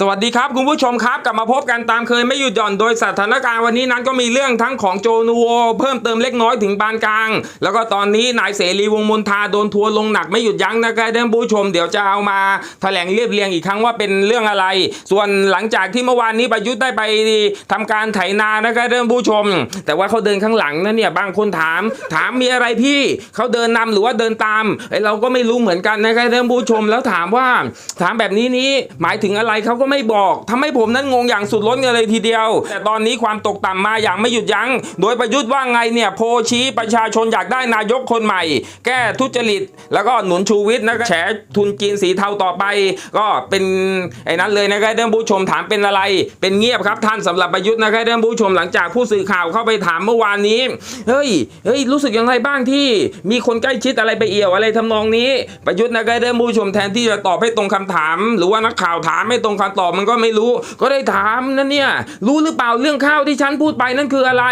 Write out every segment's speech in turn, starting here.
สวัสดีครับคุณผู้ชมครับ กลับมาพบกันตามเคยไม่หยุดหย่อนโดยสถานการณ์วันนี้นั้นก็มีเรื่องทั้งของโจนูโอเพิ่มเติมเล็กน้อยถึงปานกลาง แล้วก็ตอนนี้นายเสรีวงมนทาโดนทัวร์ลงหนักไม่หยุดยั้งนะครับท่านผู้ชมเดี๋ยวจะเอามาแถลงเรียบเรียงอีกครั้งว่าเป็นเรื่องอะไร ส่วนหลังจากที่เมื่อวานนี้ประยุทธ์ได้ไปทำการไถนานะครับท่านผู้ชม แต่ว่าเขาเดินข้างหลังนะเนี่ยบางคนถาม ถามมีอะไรพี่เขาเดินนำหรือว่าเดินตามไอเราก็ไม่รู้เหมือนกันนะครับท่านผู้ชมแล้วถามว่าถามแบบนี้นี้หมายถึงอะไรเขาก็ก็ไม่บอกทำให้ผมนั้นงงอย่างสุดล้นกันเลยทีเดียว แต่ตอนนี้ความตกต่ำมาอย่างไม่หยุดยัง้ง โดยประยุทธ์ว่าไงเนี่ยโพชี้ประชาชนอยากได้นายกคนใหม่ แก้ทุจริต แล้วก็หนุนชูวิทย์นะครับแฉทุนจีนสีเทาต่อไป ก็เป็นไอ้นั้นเลยนะครับท่านผู้ชมถามเป็นอะไร เป็นเงียบครับท่านสำหรับประยุทธ์นะครับท่านผู้ชมหลังจากผู้สื่อข่าวเข้าไปถามเมื่อวานนี้เฮ้ยเฮ้ยรู้สึกยังไงบ้างที่ มีคนใกล้ชิดอะไรไปเอี่ยวอะไรทำนองนี้ ประยุทธ์นะครับท่านผู้ชมแทนที่จะตอบให้ตรงคำถาม หรือว่านักข่าวถามไม่ตรงคำตอบมันก็ไม่รู้ ก็ได้ถามนั่นเนี่ย รู้หรือเปล่าเรื่องข้าวที่ฉันพูดไปนั่นคืออะไร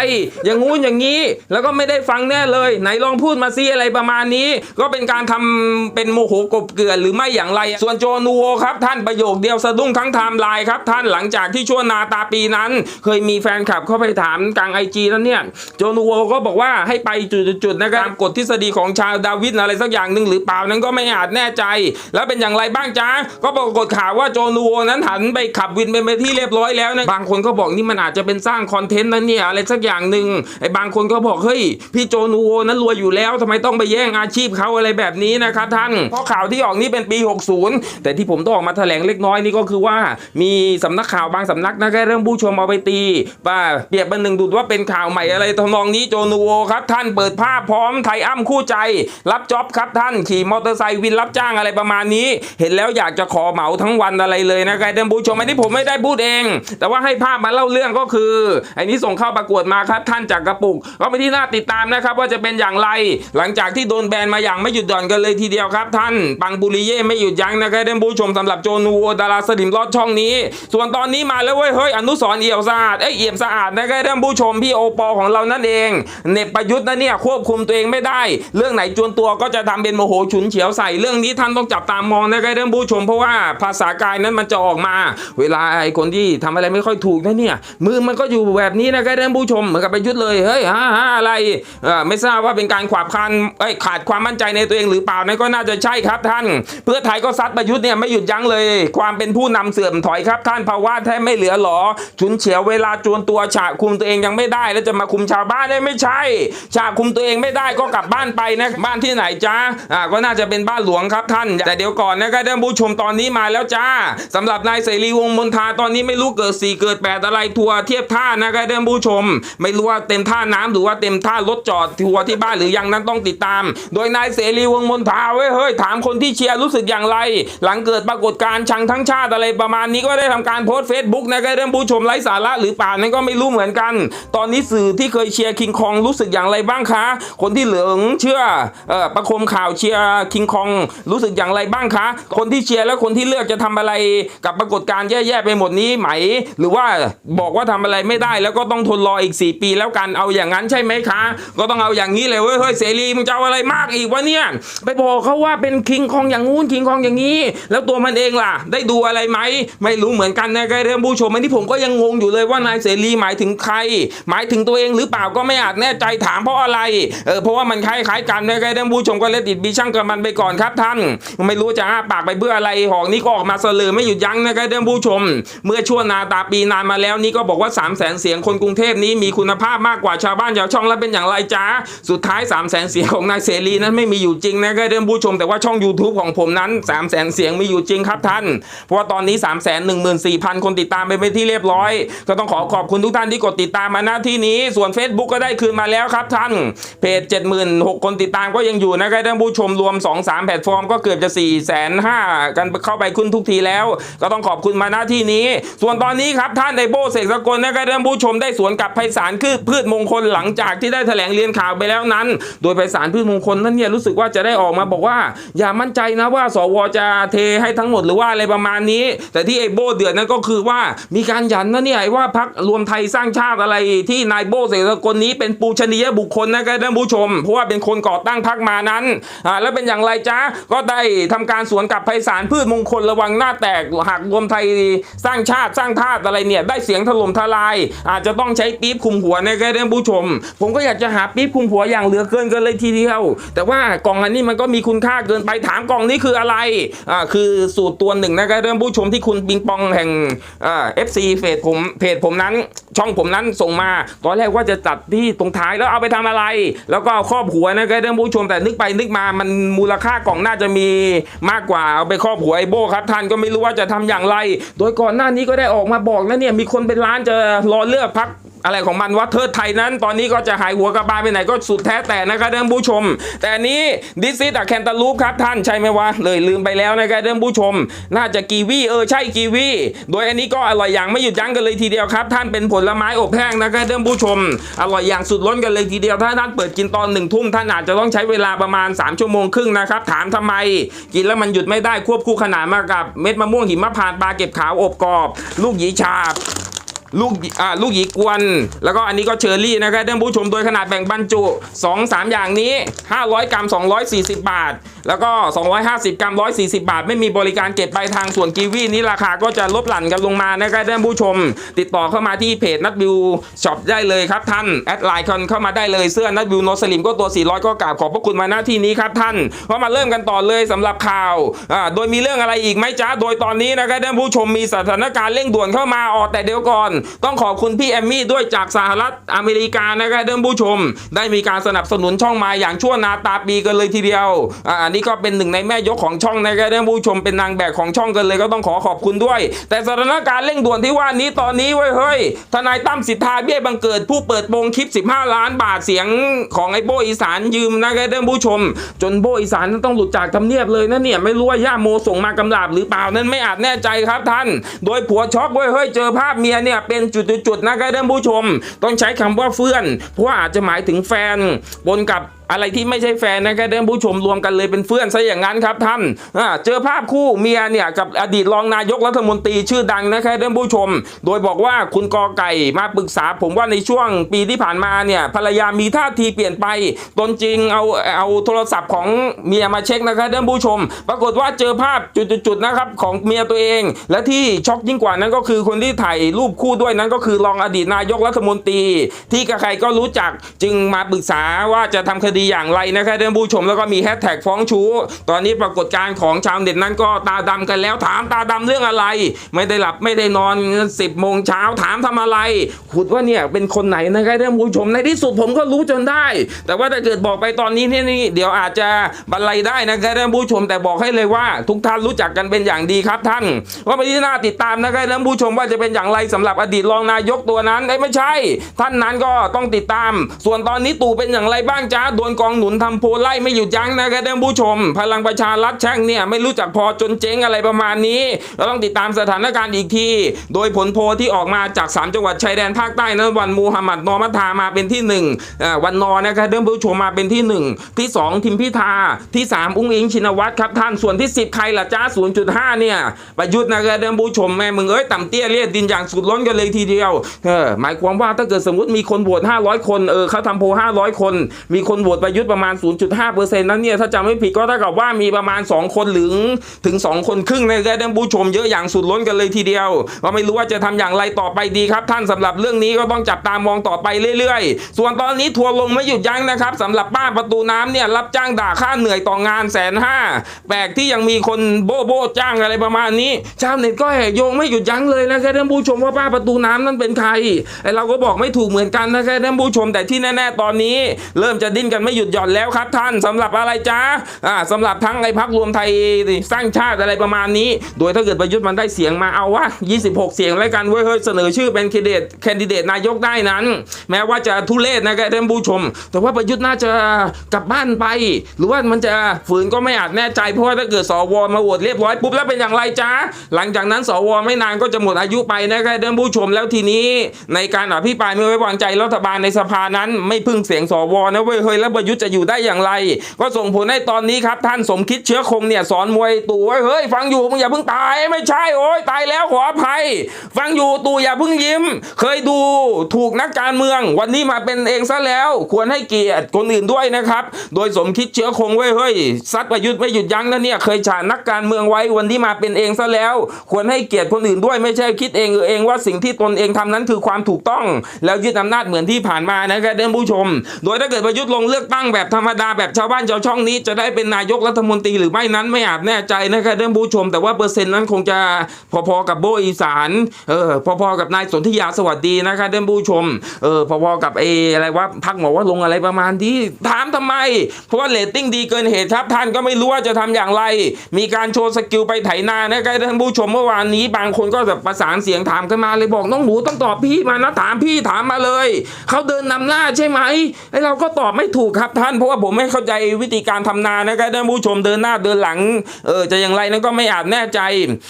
อย่างงู้นอย่างนี้ แล้วก็ไม่ได้ฟังแน่เลย ไหนลองพูดมาซิอะไรประมาณนี้ ก็เป็นการทำเป็นโมโหกบเกลือนหรือไม่อย่างไร ส่วนโจนัวครับ ท่านประโยคเดียวสะดุ้งทั้งไทม์ไลน์ครับ ท่านหลังจากที่ช่วงนาตาปีนั้น เคยมีแฟนคลับเข้าไปถามกลางไอจีแล้วเนี่ย โจนัวก็บอกว่าให้ไปจุดๆนะครับกฎทฤษฎีของชาวดาวิดอะไรสักอย่างหนึ่งหรือเปล่านั้นก็ไม่อาจแน่ใจ แล้วเป็นอย่างไรบ้างจ๊ะก็ปรากฏข่าวว่าโจนัวนั้นหันไปขับวินเป็นไปที่เรียบร้อยแล้วนะบางคนก็บอกนี่มันอาจจะเป็นสร้างคอนเทนต์นะเนี่ยอะไรสักอย่างหนึ่งไอ้บางคนก็บอกเฮ้ยพี่โจนัวนั้นรวยอยู่แล้วทำไมต้องไปแย่งอาชีพเขาอะไรแบบนี้นะครับท่านเพราะข่าวที่ออกนี่เป็นปี 60 แต่ที่ผมต้องออกมาแถลงเล็กน้อยนี่ก็คือว่า มีสำนักข่าวบางสำนักนะแค่เรื่องผู้ชมเอาไปตีป่าเปรียบเป็นหนึ่งดูดว่าเป็นข่าวใหม่อะไรทำนองนี้โจนัวครับท่านเปิดภาพพร้อมไทยอ้ำคู่ใจ รับจ็อบครับท่านขี่มอเตอร์ไซค์วินรับจ้างอะไรประมาณนี้ เห็นแล้วอยากจะขอเหมาทั้งวันอะไรเลยนะครับท่านผู้ชมอันนี้ผมไม่ได้พูดเอง แต่ว่าให้ภาพมาเล่าเรื่องก็คือไอ้นี้ส่งเข้าประกวดมาครับท่านจากกระปุกก็ไปที่หน่าติดตามนะครับว่าจะเป็นอย่างไร หลังจากที่โดนแบนมาอย่างไม่หยุดหย่อนกันเลยทีเดียวครับ ท่านปังบุริเย่ไม่หยุดยั้งนะครับท่านผู้ชมสำหรับโจนูโวดาราสลิมรอดช่องนี้ ส่วนตอนนี้มาแล้วเว้ยเฮ้ยอนุสรเอี่ยวสะอาดเอ้ยเอี่ยมสะอาดนะครับท่านผู้ชมพี่โอปอของเรานั่นเองเน็บประยุทธ์นะเนี่ยควบคุมตัวเองไม่ได้ เรื่องไหนจวนตัวก็จะทำเป็นโมโหฉุนเฉียวใส่เรื่องนี้ท่านต้องจับตามองนะครับท่านผู้ชมเพราะว่าภาษากายนั้นมันจะออกมา เวลาไอ้คนที่ทำอะไรไม่ค่อยถูกนะเนี่ยมือมันก็อยู่แบบนี้นะครับท่านผู้ชมเหมือนกับไปยุทธ์เลยเฮ้ยฮ่าฮ่าอะไรไม่ทราบว่าเป็นการขวาบคลานเอ้ขาดความมั่นใจในตัวเองหรือเปล่านั่นก็น่าจะใช่ครับท่าน เพื่อไทยก็ซัดประยุทธ์เนี่ยไม่หยุดยั้งเลย ความเป็นผู้นำเสื่อมถอยครับท่านภาวะแทบไม่เหลือหรอฉุนเฉียวเวลาจวนตัวฉากคุมตัวเองยังไม่ได้ แล้วจะมาคุมชาวบ้านได้ไม่ใช่ ฉากคุมตัวเองไม่ได้ก็กลับบ้านไปนะบ้านที่ไหนจ้าอ่าก็น่าจะเป็นบ้านหลวงครับท่าน แต่เดี๋ยวก่อนนะครับท่านผู้ชมตอนนี้มาแล้วจ้าสำหรับนายเสรีวงมนทาตอนนี้ไม่รู้เกิดสี่เกิดแปดอะไรทัวร์เทียบท่านะครับท่านผู้ชม ไม่รู้ว่าเต็มท่าน้ำหรือว่าเต็มท่ารถจอดทัวร์ที่บ้านหรือยังนั้นต้องติดตาม โดยนายเสรีวงมนทาเว้ยเฮ้ยถามคนที่เชียร์รู้สึกอย่างไร หลังเกิดปรากฏการณ์ชังทั้งชาติอะไรประมาณนี้ก็ได้ทำการโพสต์เฟซบุ๊กนะครับท่านผู้ชมไร้สาระหรือเปล่านั้นก็ไม่รู้เหมือนกัน ตอนนี้สื่อที่เคยเชียร์คิงคองรู้สึกอย่างไรบ้างคะ คนที่เหลืองเชื่อเอ่อประโคมข่าวเชียร์คิงคองรู้สึกอย่างไรบ้างคะ คนที่เชียร์และคนที่เลือกจะทำอะไรกับรากฏการณ์แย่ๆไปหมดนี้ไหม หรือว่าบอกว่าทำอะไรไม่ได้แล้วก็ต้องทนรออีก 4 ปีแล้วกันเอาอย่างนั้นใช่ไหมคะ ก็ต้องเอาอย่างนี้เลยเว้ยเฮ้ยเสรีมึงจะเอาอะไรมากอีกวะเนี่ยไปบอกเขาว่าเป็นคิงคองอย่างงู้นคิงคองอย่างนี้ แล้วตัวมันเองล่ะ ได้ดูอะไรไหมไม่รู้เหมือนกันนะครับเรื่องผู้ชมอันนี้ผมก็ยังงงอยู่เลยว่านายเสรีหมายถึงใคร หมายถึงตัวเองหรือเปล่าก็ไม่อาจแน่ใจถามเพราะอะไรเออเพราะว่ามันคล้ายๆกันนะครับเรื่องผู้ชมก็เลติดบีช่างกับมันไปก่อนครับท่าน ไม่รู้จะอ้าปากไปเพื่ออะไรหอกนี้ก็ออกมาเสลือไม่หยุดยั้งนะครับเรื่องผู้ชม เมื่อช่วงนาตาปีนานมาแล้วนี่ก็บอกว่า3 0 0แสนเสียงคนกรุงเทพนี้มีคุณภาพมากกว่าชาวบ้านชาวช่องแล้วเป็นอย่างไรจ้าสุดท้าย3 0 0แสนเสียงของนายเสรีนั้นไม่มีอยู่จริงนะครับเรื่องผู้ชม แต่ว่าช่อง YouTube ของผมนั้น3 0 0แสนเสียงมีอยู่จริงครับท่าน เพราะว่าตอนนี้ 3 1 4 0 0 0 คนติดตามไปเป็นที่เรียบร้อย ก็ต้องขอขอบคุณทุกท่านที่กดติดตามมาหน้าที่นี้ ส่วน Facebook ก็ได้คืนมาแล้วครับท่านเพจ76,000คนติดตามก็ยังอยู่นะครับท่านผู้ชมรวม 2-3 แพลตฟอร์มก็เกือบจะ4 5 0 0 0กันเข้าไปขึ้นทุกทีแล้ว ก็ต้องขอบคุณมาหน้าที่นี้ ส่วนตอนนี้ครับท่านในโบเสกสกลนะครับท่านผู้ชมได้สวนกับไพศาลคือพืชมงคลหลังจากที่ได้แถลงเรียนข่าวไปแล้วนั้น โดยไพศาลพืชมงคลนั้นเนี่ยรู้สึกว่าจะได้ออกมาบอกว่า อย่ามั่นใจนะว่าสวจะเทให้ทั้งหมดหรือว่าอะไรประมาณนี้ แต่ที่ไอโบเดือดนั้นก็คือว่ามีการยันนะเนี่ยว่าพักรวมไทยสร้างชาติอะไรที่นายโบเสกสกลนี้เป็นปูชนียบุคคลนะครับท่านผู้ชม เพราะว่าเป็นคนก่อตั้งพักมานั้นอ่าแล้วเป็นอย่างไรจ๊ะก็ได้ทำการสวนกับไพศาลพืชมงคลระวังหน้าแตกหากรวมไทยสร้างชาติสร้างชาติอะไรเนี่ยได้เสียงถล่มทลาย อาจจะต้องใช้ปี๊บคุมหัวนะครับท่านผู้ชม ผมก็อยากจะหาปี๊บคุมหัวอย่างเหลือเกินกันเลยทีเดียว แต่ว่ากล่องอันนี้มันก็มีคุณค่าเกินไปถามกล่องนี้คืออะไรอ่าคือสูตรตัวหนึ่งนะครับท่านผู้ชมที่คุณปิงปองแห่งอ่าเอฟซีเพจผมเพจผมนั้นช่องผมนั้นส่งมาตอนแรกว่าจะจัดที่ตรงท้ายแล้วเอาไปทำอะไร แล้วก็ครอบหัวนะครับท่านผู้ชมแต่นึกไปนึกมามันมูลค่ากล่องน่าจะมีมากกว่าเอาไปครอบหัวไอโบครับท่านก็ไม่รู้ว่าจะทำอย่างไร โดยก่อนหน้านี้ก็ได้ออกมาบอกแล้วเนี่ยมีคนเป็นล้านจะรอเลือกพัก อะไรของมันว่าเทิดไทยนั้น ตอนนี้ก็จะหายหัวกระบาลไปไหนก็สุดแท้แต่นะครับท่านผู้ชม แต่นี้ดิซิตอะแคนตาลูปครับท่านใช่ไหมวะเลยลืมไปแล้วนะครับท่านผู้ชม น่าจะกีวีเออใช่กีวีโดยอันนี้ก็อร่อยอย่างไม่หยุดยั้งกันเลยทีเดียวครับท่านเป็นผลไม้อบแห้งนะครับท่านผู้ชม อร่อยอย่างสุดล้นกันเลยทีเดียวถ้าท่านเปิดกินตอนหนึ่งทุ่มท่านอาจจะต้องใช้เวลาประมาณ 3 ชั่วโมงครึ่งนะครับถามทำไม กินแล้วมันหยุดไม่ได้ควบคู่ขนานมากับเม็ดมะม่วงหิมะพานปลาเก็บขาวอบกรอบ ลูกหยีชาบ ลูกอ่าลูกหยีกวน แล้วก็อันนี้ก็เชอร์รี่นะครับท่านผู้ชมโดยขนาดแบ่งบรรจุ 2 3 อย่างนี้ 500 กรัม 240 บาท แล้วก็ 250 กรัม 140 บาท ไม่มีบริการเก็บปลายทางส่วนกีวีนี้ราคาก็จะลดหลั่นกันลงมานะครับท่านผู้ชม ติดต่อเข้ามาที่เพจนัดบิวช็อปได้เลยครับท่านแอดไลน์คนเข้ามาได้เลยเสื้อนัดบิวโนสลิมก็ตัว 400 ก็กราบขอบพระคุณมาหน้าที่นี้ครับท่านก็มาเริ่มกันต่อเลยสำหรับข่าวอ่าโดยมีเรื่องอะไรอีกไหมจ๊ะโดยตอนนี้นะครับท่านผู้ชมมีสถานการณ์เร่งด่วนเข้ามาออกแต่เดี๋ยวก่อนต้องขอบคุณพี่แอมมี่ด้วยจากสหรัฐอเมริกานะครับท่านผู้ชม ได้มีการสนับสนุนช่องมาอย่างชั่วนาตาปีกันเลยทีเดียวอ่าอันนี้ก็เป็นหนึ่งในแม่ยกของช่องนะครับท่านผู้ชมเป็นนางแบบของช่องกันเลยก็ต้องขอขอบคุณด้วย แต่สถานการณ์เร่งด่วนที่ว่านี้ตอนนี้เว้ยเฮ้ยทนายตั้มสิทธาเบี้ยบังเกิดผู้เปิดโปงคลิป 15 ล้านบาทเสียงของไอ้โบอีสานยืมนะครับท่านผู้ชม จนโบอีสานต้องหลุดจากทำเนียบเลยนะเนี่ยไม่รู้ว่าย่าโมส่งมากำลาบหรือเปล่านั้นไม่อาจแน่ใจครับท่าน โดยผัวช็อกเว้ยเฮ้ยเจอภาพเมียเนี่ยเเป็นจุดๆนะครับท่านผู้ชม ต้องใช้คำว่าเฟื่อน เพราะอาจจะหมายถึงแฟน บนกับ อะไรที่ไม่ใช่แฟนนะครับท่านผู้ชมรวมกันเลยเป็นเพื่อนซะอย่างนั้นครับท่านเจอภาพคู่เมียเนี่ยกับอดีตรองนายกรัฐมนตรีชื่อดังนะครับท่านผู้ชม โดยบอกว่าคุณกอไก่มาปรึกษาผมว่าในช่วงปีที่ผ่านมาเนี่ยภรรยามีท่าทีเปลี่ยนไป ตนจริงเอาเอาโทรศัพท์ของเมียมาเช็คนะครับท่านผู้ชม ปรากฏว่าเจอภาพจุดๆนะครับของเมียตัวเอง และที่ช็อกยิ่งกว่านั้นก็คือคนที่ถ่ายรูปคู่ด้วยนั้นก็คือรองอดีตนายกรัฐมนตรี ที่ใครก็รู้จักจึงมาปรึกษาว่าจะทำคดีอย่างไรนะครับท่านผู้ชมแล้วก็มีแฮชแท็กฟ้องชู้ ตอนนี้ปรากฏการณ์ของชาวเน็ตนั้นก็ตาดำกันแล้วถามตาดำเรื่องอะไร ไม่ได้หลับไม่ได้นอนสิบโมงเช้าถามทำอะไรขุดว่าเนี่ยเป็นคนไหนนะครับท่านผู้ชมในที่สุดผมก็รู้จนได้ แต่ว่าถ้าเกิดบอกไปตอนนี้เนี่ยนี่เดี๋ยวอาจจะบรรลัยได้นะครับท่านผู้ชมแต่บอกให้เลยว่า ทุกท่านรู้จักกันเป็นอย่างดีครับท่าน ว่าไปที่น่าติดตามนะครับท่านผู้ชมว่าจะเป็นอย่างไรสำหรับอดีตรองนายกตัวนั้นเอ้ไม่ใช่ ท่านนั้นก็ต้องติดตาม ส่วนตอนนี้ตู่เป็นอย่างไรบ้างจ้าโดนกองหนุนทำโพไล่ไม่หยุดยั้งนะครับท่านผู้ชม พลังประชารัฐแช่งเนี่ยไม่รู้จักพอจนเจ๊งอะไรประมาณนี้ เราต้องติดตามสถานการณ์อีกที โดยผลโพที่ออกมาจาก 3 จังหวัดชายแดนภาคใต้นั้นวันมูฮัมหมัดนอมัทามาเป็นที่หนึ่งอ่าวันนอนะครับท่านผู้ชมมาเป็นที่หนึ่งที่สองทิมพิธาที่สามอุ้งอิงชินวัตรครับท่านส่วนที่ 10 ใครล่ะจ้า0.5 เนี่ยประยุทธ์นะครับท่านผู้ชมแม่มึงเอ้ยต่ำเตี้ยเลียดดินอย่างสุดล้นกันเลยทีเดียวเออหมายความว่าถ้าเกิดสมมติมีคนโหวต500 คนเออเขาทำโพ500 คน มีคนโหวตประยุทธ์ประมาณ 0.5%นั้นเนี่ยถ้าจำไม่ผิดก็เท่ากับว่ามีประมาณ 2 คนหรือถึง 2 คนครึ่งในะครับท่านผู้ชมเยอะอย่างสุดล้นกันเลยทีเดียวก็ไม่รู้ว่าจะทำอย่างไรต่อไปดีครับ ท่านสำหรับเรื่องนี้ก็ต้องจับตามองต่อไปเรื่อยๆ ส่วนตอนนี้ทัวร์ลงไม่หยุดยั้งนะครับสำหรับป้าประตูน้ำเนี่ยรับจ้างด่าค่าเหนื่อยต่องานแสนห้าแปลกที่ยังมีคนโบโบจ้างอะไรประมาณนี้ชาวเน็ตก็แห่โยงไม่หยุดยั้งเลยนะครับท่านผู้ชมว่าป้าประตูน้ำนั้นเป็นใครไอเราก็บอกไม่ถูกเหมือนกันนะครับท่านผู้ชมแต่ที่แน่ ๆ ตอนนี้ เริ่มจะดิ้นกันไม่หยุดหย่อนแล้วครับท่านสำหรับอะไรจ้าอ่าสำหรับทั้งไอพักรวมไทยสร้างชาติอะไรประมาณนี้ โดยถ้าเกิดประยุทธ์มันได้เสียงมาเอาวะ26 เสียงแล้วกันเว้ยเฮ้ยเสนอชื่อเป็นแคนดิเดตแคนดิเดตนายกได้นั้น แม้ว่าจะทุเรศนะครับท่านผู้ชม แต่ว่าประยุทธ์น่าจะกลับบ้านไป หรือว่ามันจะฝืนก็ไม่อาจแน่ใจเพราะว่าถ้าเกิดสวมาโหวตเรียบร้อยปุ๊บแล้วเป็นอย่างไรจ้าหลังจากนั้นสวไม่นานก็จะหมดอายุไปนะครับท่านผู้ชมแล้วทีนี้ ในการอภิปรายไม่ไว้วางใจรัฐบาลในสภานั้น ไม่พึ่งเสียงสวนะเว้ยเฮ้ยแล้วประยุทธ์จะอยู่ได้อย่างไร ก็ส่งผลให้ตอนนี้ครับ ท่านสมคิดเชื้อคงเนี่ยสอนมวยตู่ว่าเฮ้ยฟังอยู่มึงอย่าเพิ่งตายไม่ใช่โอ้ยตายแล้วขออภัย ฟังอยู่ตู่อย่าเพิ่งยิ้ม เคยดูถูกนักการเมือง วันนี้มาเป็นเองซะแล้ว ควรให้เกียรติคนอื่นด้วยนะครับ โดยสมคิดเชื้อคงไว้ยเฮ้ยซัดประยุทธ์ไม่หยุดยั้งนะเนี่ยเคยฉานักการเมืองไว้วันที่มาเป็นเองซะแล้ว ควรให้เกียรติคนอื่นด้วยไม่ใช่คิดเองเออเองว่าสิ่งที่ตนเองทำนั้นคือความถูกต้อง แล้วยึดอำนาจเหมือนที่ผ่านมานะครับท่านผู้ชม โดยถ้าเกิดประยุทธ์ลงเลือกตั้งแบบธรรมดาแบบชาวบ้านชาวช่องนี้ จะได้เป็นนายกรัฐมนตรีหรือไม่นั้นไม่อาจแน่ใจนะครับท่านผู้ชม แต่ว่าเปอร์เซ็นต์นั้นคงจะพอๆกับโบอีสานเออพอๆกับนายสนธิยาสวัสดีนะครับท่านผู้ชมเออพอๆกับเออะไรว่าพักหมอว่าลงอะไรประมาณนี้ถามทำไม เพราะว่าเรตติ้งดีเกินเหตุครับท่านก็ไม่รู้ว่าจะทำอย่างไร มีการโชว์สกิลไปไถนานะครับท่านผู้ชมเมื่อวานนี้บางคนก็แบบประสานเสียงถามกันมาเลยบอกน้องหนูต้องตอบพี่มานะถามพี่ถามมาเลยเขาเดินนำหน้าใช่ไหมไอเราก็ตอบไม่ถูกครับท่านเพราะว่าผมไม่เข้าใจวิธีการทำนานะครับท่านผู้ชมเดินหน้าเดินหลังเออจะอย่างไรนั้นก็ไม่อาจแน่ใจ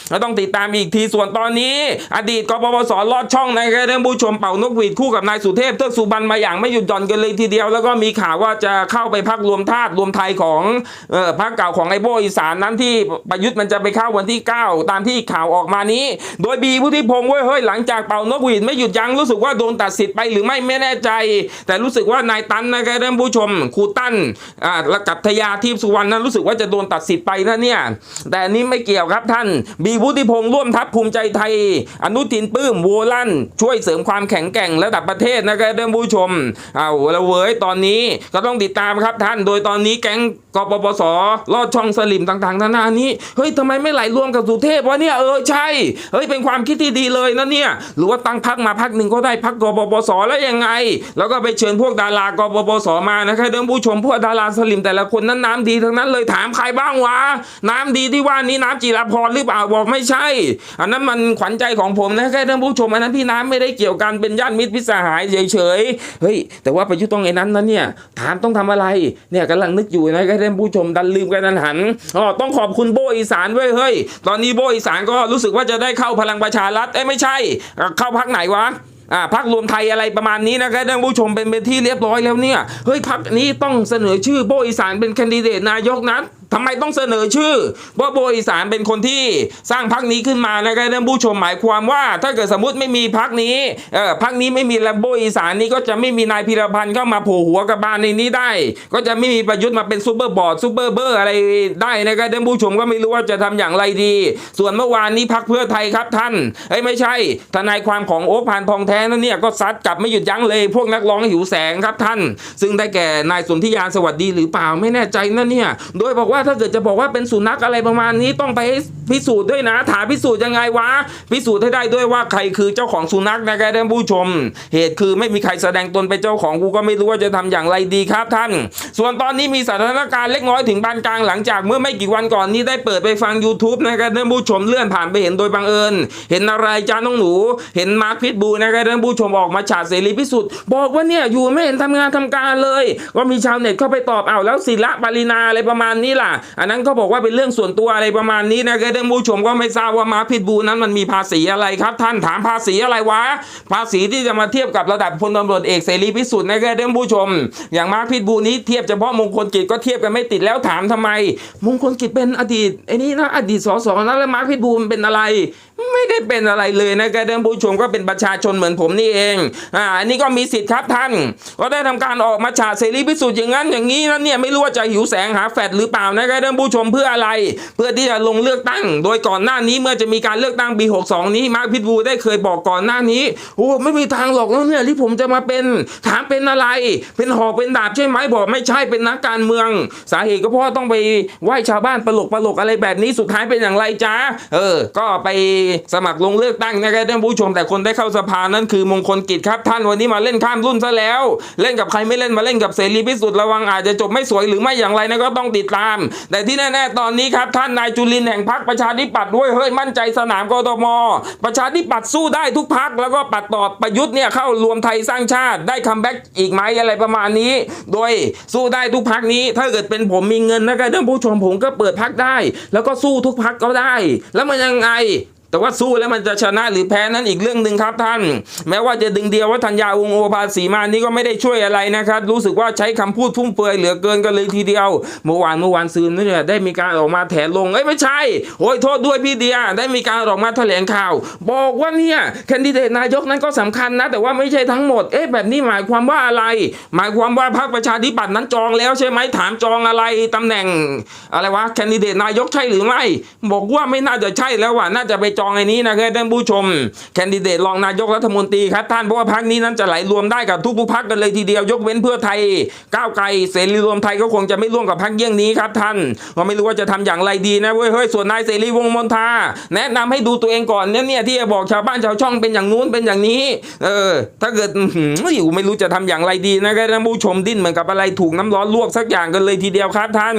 เราต้องติดตามอีกทีส่วนตอนนี้ อดีตกปปสลอดช่องนะครับท่านผู้ชมเป่านกหวีดคู่กับนายสุเทพเทือกสุบรรณมาอย่างไม่หยุดหย่อนกันเลยทีเดียว แล้วก็มีข่าวว่าจะเข้าไปพักรวมธาตุรวมไทยของเออพักเก่าของไอโบอีสานนั้นที่ประยุทธ์มันจะไปเข้าวันที่ 9 ตามที่ข่าวออกมานี้ โดยบีพุทธิพงศ์เว้ยเฮ้ยหลังจากเป่านกหวีดไม่หยุดยั้งรู้สึกว่าโดนตัดสิทธิ์ไปหรือไม่ไม่แน่ใจ แต่รู้สึกว่านายตันนะครับท่านผู้ชมครูตั้นอ่าและกับทยาทีพสุวรรณนั้นรู้สึกว่าจะโดนตัดสิทธิ์ไปนะเนี่ย แต่อันนี้ไม่เกี่ยวครับท่าน บีพุทธิพงศ์ร่วมทัพภูมิใจไทย อนุทินปื้มโวลั่น ช่วยเสริมความแข็งแกร่งระดับประเทศนะครับท่านผู้ชมเอาละเว้ยตอนนี้ก็ต้องติดตามครับท่าน โดยตอนนี้แก๊งกปปสลอดช่องสลิมต่างๆนานานี้เฮ้ยทำไมไม่ไหลรวมกับสุเทพวะเนี่ยเออใช่เฮ้ยเป็นความคิดที่ดีเลยนะเนี่ยหรือว่าตั้งพักมาพักหนึ่งก็ได้พักกปปสแล้วยังไง แล้วก็ไปเชิญพวกดารากปปสมานะครับท่านผู้ชมพวกดาราสลิมแต่ละคนนั้นน้ำดีทั้งนั้นเลยถามใครบ้างวะน้ำดีที่ว่านี้น้ำจิราพรหรือเปล่าบอกไม่ใช่ อันนั้นมันขวัญใจของผมนะแค่ท่านผู้ชมอันนั้นพี่น้ำไม่ได้เกี่ยวกันเป็นญาติมิตรพิสหายเฉยๆเฮ้ยแต่ว่าประยุทธ์ต้องไอ้นั้นนะเนี่ยถามต้องทำอะไรเนี่ยกำลังนึกอยู่นะแค่ท่านผู้ชมดันลืมกันนั้นหันอ๋อต้องขอบคุณโบอีสานเว้ยเฮ้ยตอนนี้โบอีสานก็รู้สึกว่าจะได้เข้าพลังประชารัฐเอ้ไม่ใช่เข้าพักไหนวะ อ่าพักรวมไทยอะไรประมาณนี้นะครับท่านผู้ชมเป็นเป็นที่เรียบร้อยแล้วเนี่ยเฮ้ยพักนี้ต้องเสนอชื่อโบอีสานเป็นแคนดิเดตนายกนั้น ทำไมต้องเสนอชื่อ ว่าโบอีสานเป็นคนที่สร้างพักนี้ขึ้นมานะครับท่านผู้ชมหมายความว่า ถ้าเกิดสมมติไม่มีพักนี้เออพักนี้ไม่มีแล้วโบอีสานนี้ก็จะไม่มีนายพิรพันธ์เข้ามาโผล่หัวกับบานในนี้ได้ ก็จะไม่มีประยุทธ์มาเป็นซูเปอร์บอร์ดซูเปอร์เบอร์อะไรได้นะครับท่านผู้ชมก็ไม่รู้ว่าจะทำอย่างไรดี ส่วนเมื่อวานนี้พักเพื่อไทยครับท่านเอ้ยไม่ใช่ ทนายความของโอ๊คพานทองแท้นั่นเนี่ยก็ซัดกลับไม่หยุดยั้งเลย พวกนักร้องหิวแสงครับท่าน ซึ่งได้แก่นายสนธิยาสวัสดีหรือเปล่าไม่แน่ใจนั่นเนี่ย โดยบอกว่าถ้าเกิดจะบอกว่าเป็นสุนัขอะไรประมาณนี้ต้องไปพิสูจน์ด้วยนะ ถามพิสูจน์ยังไงวะ พิสูจน์ให้ได้ด้วยว่าใครคือเจ้าของสุนัขนะครับท่านผู้ชม เหตุคือไม่มีใครแสดงตนเป็นเจ้าของกูก็ไม่รู้ว่าจะทำอย่างไรดีครับท่าน ส่วนตอนนี้มีสถานการณ์เล็กน้อยถึงปานกลางหลังจากเมื่อไม่กี่วันก่อนนี้ได้เปิดไปฟัง YouTube นะครับท่านผู้ชมเลื่อนผ่านไปเห็นโดยบังเอิญ เห็นอะไรจ้าน้องหนู เห็นมาร์คพิทบูนะครับท่านผู้ชมออกมาฉาดเสรีพิสุทธิ์บอกว่าเนี่ยอยู่ไม่เห็นทำงานทำการเลย ก็มีชาวเน็ตเข้าไปตอบเอาแล้วศิละปรินาอะไรประมาณนี้ล่ะอันนั้นก็บอกว่าเป็นเรื่องส่วนตัวอะไรประมาณนี้นะครับท่านผู้ชมก็ไม่ทราบว่ามาร์คพิษบูนั้นมันมีภาษีอะไรครับ ท่านถามภาษีอะไรวะ ภาษีที่จะมาเทียบกับระดับพลตำรวจเอกเสรีพิสุทธิ์นะครับท่านผู้ชม อย่างมาร์คพิษบูนี้เทียบเฉพาะมงคลกิจก็เทียบกันไม่ติดแล้วถามทำไม มงคลกิจเป็นอดีตไอ้นี่นะอดีตสสนะแล้วมาร์คพิษบูมันเป็นอะไรไม่ได้เป็นอะไรเลยนะครับท่านผู้ชมก็เป็นประชาชนเหมือนผมนี่เองอ่าอันนี้ก็มีสิทธิ์ครับท่าน ก็ได้ทำการออกมาฉาเสรีพิสุทธิ์อย่างนั้นอย่างนี้นะเนี่ยไม่รู้ว่าจะหิวแสงหาแฟดหรือเปล่านะครับท่านผู้ชมเพื่ออะไร เพื่อที่จะลงเลือกตั้ง โดยก่อนหน้านี้เมื่อจะมีการเลือกตั้งปี62 นี้มาร์คพิทบูได้เคยบอกก่อนหน้านี้โอ้ไม่มีทางหรอกแล้วเนี่ยที่ผมจะมาเป็นถามเป็นอะไร เป็นหอกเป็นดาบใช่ไหมบอกไม่ใช่เป็นนักการเมือง สาเหตุก็เพราะต้องไปไหว้ชาวบ้านปลกปลกอะไรแบบนี้สุดท้ายเป็นอย่างไรจ้าเออ ก็ไปสมัครลงเลือกตั้งนะครับท่านผู้ชมแต่คนได้เข้าสภานั้นคือมงคลกิจครับท่านวันนี้มาเล่นข้ามรุ่นซะแล้ว เล่นกับใครไม่เล่นมาเล่นกับเสรีพิสุทธิ์ระวังอาจจะจบไม่สวยหรือไม่อย่างไรนะก็ต้องติดตาม แต่ที่แน่ๆตอนนี้ครับท่านนายจุลินแห่งพรรคประชาธิปัตย์ด้วยเฮ้ยมั่นใจสนามกทมประชาธิปัตย์สู้ได้ทุกพักแล้วก็ปัดตอบประยุทธ์เนี่ยเข้ารวมไทยสร้างชาติได้คัมแบ็กอีกไหมอะไรประมาณนี้ โดยสู้ได้ทุกพักนี้ ถ้าเกิดเป็นผมมีเงินนะครับท่านผู้ชมผมก็เปิดพักได้ แล้วก็สู้ทุกพักก็ได้ แล้วมันยังไง แต่ว่าสู้แล้วมันจะชนะหรือแพ้นั้นอีกเรื่องหนึ่งครับท่าน แม้ว่าจะดึงเดียววัฒนยาวงโอภาสีมานี่ก็ไม่ได้ช่วยอะไรนะครับ รู้สึกว่าใช้คำพูดฟุ่มเฟือยเหลือเกินกันเลยทีเดียว เมื่อวานเมื่อวานซืนนี่เนี่ยได้มีการออกมาแถลงเอ้ยไม่ใช่โอ้ยโทษด้วยพี่เดียได้มีการออกมาแถลงข่าว บอกว่าเนี่ยแคนดิเดตนายกนั้นก็สำคัญนะ แต่ว่าไม่ใช่ทั้งหมดเอ๊ะแบบนี้หมายความว่าอะไร หมายความว่าพรรคประชาธิปัตย์นั้นจองแล้วใช่ไหมถามจองอะไรตำแหน่งอะไรวะแคนดิเดตนายกใช่หรือไม่ บอกว่าไม่น่าจะใช่แล้วว่ะน่าจะไปจองไอ้นี้นะครับท่านผู้ชม แคนดิเดตรองนายกรัฐมนตรีครับท่านเพราะว่าพรรคนี้นั้นจะไหลรวมได้กับทุกๆพรรคกันเลยทีเดียวยกเว้นเพื่อไทย ก้าวไกลเสรีรวมไทยก็คงจะไม่ร่วมกับพรรคเยี่ยงนี้ครับท่านก็ไม่รู้ว่าจะทำอย่างไรดีนะเว้ยเฮ้ยส่วนนายเสรีวงมนทาแนะนำให้ดูตัวเองก่อนเนี่ยเนี่ยที่จะบอกชาวบ้านชาวช่องเป็นอย่างนู้นเป็นอย่างนี้ เออ ถ้าเกิดอื้อยู่ไม่รู้จะทำอย่างไรดีนะครับท่านผู้ชมดิ้นเหมือนกับอะไรถูกน้ำร้อนลวกสักอย่างกันเลยทีเดียวครับท่าน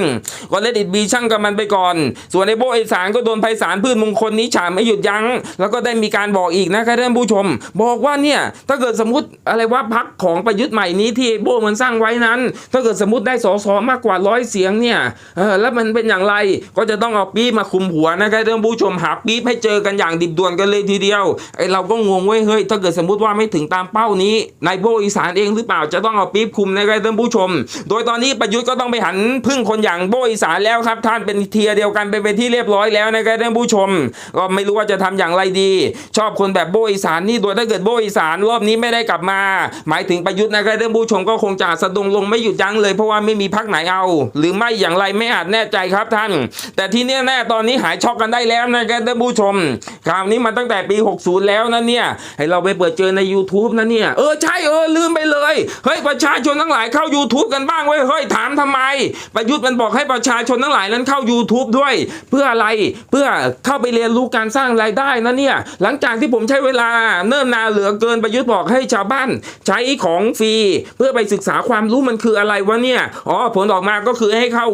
ก็เลดิดบีช่างกับมันไปก่อน ส่วนไอ้โบไอสารก็โดนไพศาลพืชมงคลนี้ฉาไม่หยุดยั้ง แล้วก็ได้มีการบอกอีกนะครับท่านผู้ชม บอกว่าเนี่ยถ้าเกิดสมมติอะไรว่าพักของประยุทธ์ใหม่นี้ที่โบมันสร้างไว้นั้น ถ้าเกิดสมมติได้สสมากกว่าร้อยเสียงเนี่ยเออแล้วมันเป็นอย่างไรก็จะต้องเอาปี๊บมาคุมหัวนะครับท่านผู้ชมหาปี๊บให้เจอกันอย่างดิบด่วนกันเลยทีเดียวไอเราก็งงเว้ยเฮ้ยถ้าเกิดสมมติว่าไม่ถึงตามเป้านี้นายโบอีสานเองหรือเปล่าจะต้องเอาปี๊บคุมนะครับท่านผู้ชม โดยตอนนี้ประยุทธ์ก็ต้องไปหันพึ่งคนอย่างโบอีสานแล้วครับท่านเป็นเทียเดียวกันไปเป็นที่เรียบร้อยแล้วนะครับท่านผู้ชมก็ไม่รู้ว่าจะทำอย่างไรดี ชอบคนแบบโบอีสานนี่โดยถ้าเกิดโบอีสานรอบนี้ไม่ได้กลับมา หมายถึงประยุทธ์นะครับท่านผู้ชมก็คงจะสะดุงลงไม่หยุดยั้งเลยเพราะว่าไม่มีพักไหนเอา หรือไม่อย่างไรไม่อาจแน่ใจครับท่าน แต่ที่แน่ๆตอนนี้หายช็อกกันได้แล้วนะครับท่านผู้ชม ข่าวนี้มันตั้งแต่ปี 60 แล้วนะเนี่ย ให้เราไปเปิดเจอใน YouTube นะเนี่ย เออใช่เออลืมไปเลย เฮ้ย ประชาชนทั้งหลายเข้า YouTube กันบ้างเว้ย เฮ้ย ถามทำไม ประยุทธ์มันบอกให้ประชาชนทั้งหลายนั้นเข้า YouTube ด้วย เพื่ออะไรเพื่อเข้าไปเรียนรู้การสร้างรายได้นะเนี่ย หลังจากที่ผมใช้เวลาเนิ่นนานเหลือเกินประยุทธ์บอกให้ชาวบ้าน ใช้ของฟรี เพื่อไปศึกษาความรู้มันคืออะไรวะเนี่ยอ๋อผลออกมาก็คือให้เข้า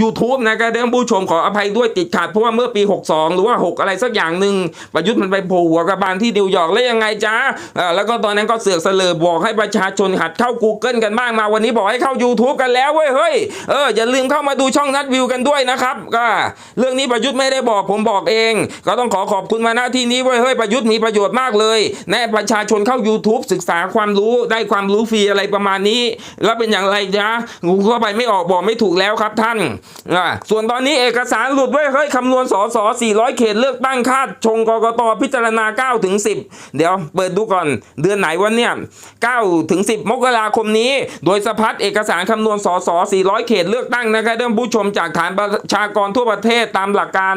YouTube นะครับท่านผู้ชมขออภัยด้วยติดขัด เพราะว่าเมื่อปี 62 หรือว่า 6 อะไรสักอย่างหนึ่งประยุทธ์มันไปโผล่หัวกระบาลที่นิวยอร์กแล้วยังไงจ๊ะเอ่อแล้วก็ตอนนั้นก็เสือกเสลอบอกให้ประชาชนหัดเข้า Google กันบ้างมาวันนี้บอกให้เข้า YouTube กันแล้วเว้ยเฮ้ยเอออย่าลืมเข้ามาดูช่องนัดวิวกันด้วยนะครับก็เรื่องนี้ประยุทธ์ไม่ได้บอกผมบอกเอง ก็ต้องขอขอบคุณมาณที่นี้เว้ยเฮ้ยประยุทธ์มีประโยชน์มากเลยแนะประชาชนเข้า YouTube ศึกษาความรู้ได้ความรู้ฟรีอะไรประมาณนี้ แล้วเป็นอย่างไรจ๊ะงูเข้าไปไม่ออกบอกไม่ถูกแล้วครับท่านอ่าส่วนตอนนี้เอกสารหลุดไว้เฮ้ยคำนวณสส400 เขตเลือกตั้งคาดชงกกตพิจารณา9ถึง10 เดี๋ยวเปิดดูก่อนเดือนไหนวันเนี่ย9ถึง10 มกราคมนี้ โดยสพัฒน์เอกสารคำนวณสส400 เขตเลือกตั้งนะครับท่านผู้ชมจากฐานประชากรทั่วประเทศตามหลักการ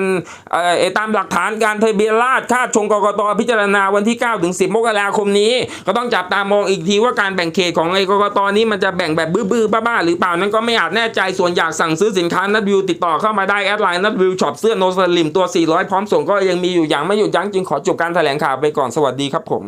เอ่อตามหลักฐานการทะเบียนราษฎรคาดชงกกตพิจารณาวันที่9ถึง10 มกราคมนี้ ก็ต้องจับตามองอีกทีว่าการแบ่งเขตของไอ้กกตนี้มันจะแบ่งแบบบื้อๆบ้าๆหรือเปล่านั้นก็ไม่อาจแน่ใจส่วนอยากสั่งซื้อสินค้านัดวิวติดต่อเข้ามาได้แอดไลน์นัดวิวช็อปเสื้อโนสลิมตัว 400 พร้อมส่งก็ยังมีอยู่อย่างไม่หยุดยั้งจึงขอจบการแถลงข่าวไปก่อนสวัสดีครับผม